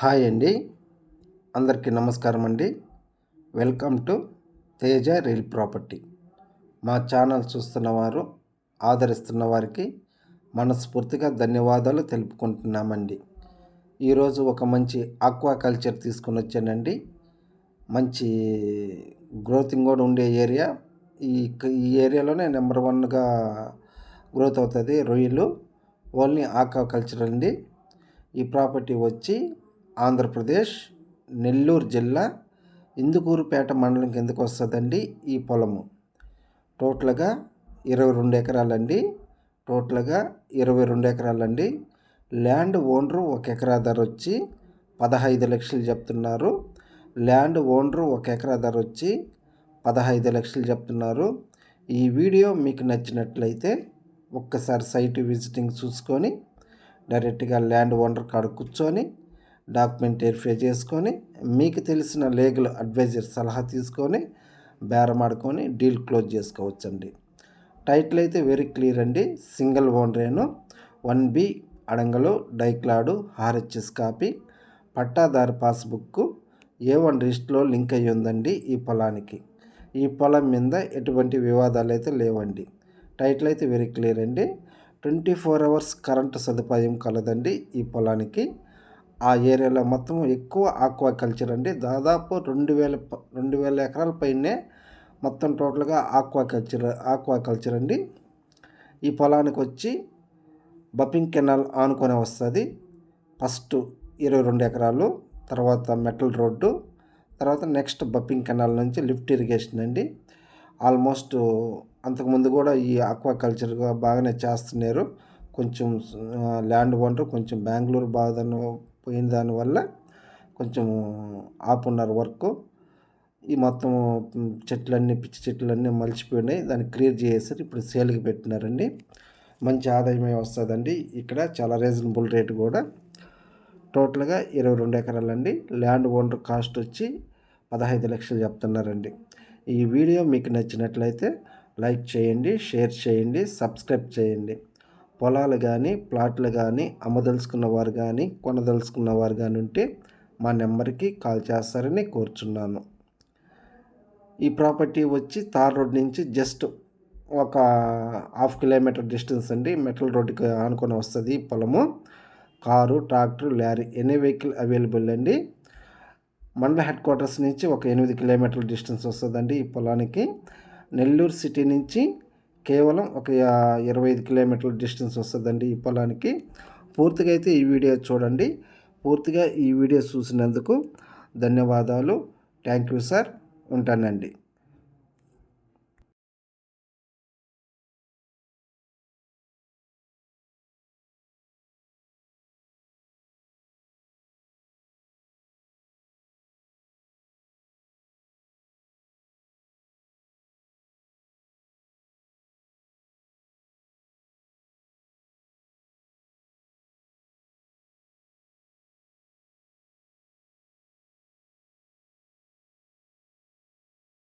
Hi అండి. అందరికీ నమస్కారం అండి. Welcome to Teja real property. మా ఛానల్ చూస్తున్న వారు ఆదరిస్తున్న వారికి మనస్ఫూర్తిగా ధన్యవాదాలు తెలుపుకుంటున్నామండి. ఈరోజు ఒక మంచి ఆక్వాకల్చర్ తీసుకొని వచ్చానండి. మంచి గ్రోతింగ్ కూడా ఉండే ఏరియా. ఈ ఈ ఏరియాలోనే నెంబర్ వన్గా గ్రోత్ అవుతుంది రొయ్యలు. ఓన్లీ ఆక్వాకల్చర్ అండి. ఈ ప్రాపర్టీ వచ్చి ఆంధ్రప్రదేశ్ నెల్లూరు జిల్లా ఇందుకూరుపేట మండలం కిందకు వస్తుందండి ఈ పొలము. టోటల్గా ఇరవై రెండు ఎకరాలండి. టోటల్గా ఇరవై రెండు ఎకరాలండి. ల్యాండ్ ఓనరు ఒక ఎకరా ధర వచ్చి పదహైదు లక్షలు చెప్తున్నారు. ల్యాండ్ ఓనరు ఒక ఎకరా ధర వచ్చి పదహైదు లక్షలు చెప్తున్నారు. ఈ వీడియో మీకు నచ్చినట్లయితే ఒక్కసారి సైట్ విజిటింగ్ చూసుకొని డైరెక్ట్గా ల్యాండ్ ఓనర్ కాడ కూర్చొని డాక్యుమెంట్ వెరిఫై చేసుకొని మీకు తెలిసిన లీగల్ అడ్వైజర్ సలహా తీసుకొని బేరమాడుకొని డీల్ క్లోజ్ చేసుకోవచ్చండి. టైటిల్ అయితే వెరీ క్లియర్ అండి. సింగిల్ ఓనరేను. వన్ బి అడంగలు డైక్లాడు ఆర్హెచ్ఎస్ కాపీ పట్టాదారు పాస్బుక్ ఏ వన్ లిస్ట్లో లింక్ అయ్యి ఉందండి ఈ పొలానికి. ఈ పొలం మీద ఎటువంటి వివాదాలు అయితే లేవండి. టైటిల్ అయితే వెరీ క్లియర్ అండి. ట్వంటీ ఫోర్ అవర్స్ కరెంటు సదుపాయం కలదండి ఈ పొలానికి. ఆ ఏరియాలో మొత్తం ఎక్కువ ఆక్వా కల్చర్ అండి. దాదాపు రెండు వేల రెండు వేల ఎకరాల పైనే మొత్తం టోటల్గా ఆక్వా కల్చర్ ఆక్వా కల్చర్ అండి. ఈ పొలానికి వచ్చి బపింగ్ కెనాల్ ఆనుకొని వస్తుంది. ఫస్ట్ ఇరవై రెండు ఎకరాలు తర్వాత మెటల్ రోడ్డు తర్వాత నెక్స్ట్ బప్పింగ్ కెనాల్ నుంచి లిఫ్ట్ ఇరిగేషన్ అండి. ఆల్మోస్ట్ అంతకుముందు కూడా ఈ ఆక్వా కల్చర్గా బాగానే చేస్తున్నారు. కొంచెం ల్యాండ్ ఓనర్ కొంచెం బెంగళూరు బాధను పోయిన దానివల్ల కొంచెం ఆపున్నారు వర్క్ ఈ మొత్తం చెట్లన్నీ పిచ్చి చెట్లన్నీ మలిచిపోయినాయి. దాన్ని క్లియర్ చేసేసి ఇప్పుడు సేల్కి పెట్టినారండి. మంచి ఆదాయమే వస్తుందండి. ఇక్కడ చాలా రీజనబుల్ రేటు కూడా. టోటల్గా ఇరవై రెండు ఎకరాలండి. ల్యాండ్ ఓనర్ కాస్ట్ వచ్చి పదహైదు లక్షలు చెప్తున్నారండి. ఈ వీడియో మీకు నచ్చినట్లయితే లైక్ చేయండి షేర్ చేయండి సబ్స్క్రైబ్ చేయండి. పొలాలు కానీ ప్లాట్లు కానీ అమ్మదలుచుకున్న వారు కానీ కొనదలుచుకున్న వారు కానీ ఉంటే మా నెంబర్కి కాల్ చేస్తారని కోరుచున్నాను. ఈ ప్రాపర్టీ వచ్చి తార్ రోడ్ నుంచి జస్ట్ ఒక హాఫ్ కిలోమీటర్ డిస్టెన్స్ అండి. మెటల్ రోడ్డుకి ఆనుకొని వస్తుంది పొలము. Car tractor lorry any vehicle available అండి. మండల హెడ్ క్వార్టర్స్ నుంచి ఒక ఎనిమిది కిలోమీటర్ల డిస్టెన్స్ వస్తుందండి ఈ పొలానికి. నెల్లూరు సిటీ నుంచి కేవలం ఒక ఇరవై ఐదు కిలోమీటర్ల డిస్టెన్స్ వస్తుందండి ఈ పొలానికి. పూర్తిగా అయితే ఈ వీడియో చూడండి. పూర్తిగా ఈ వీడియో చూసినందుకు ధన్యవాదాలు. Thank you sir. ఉంటానండి.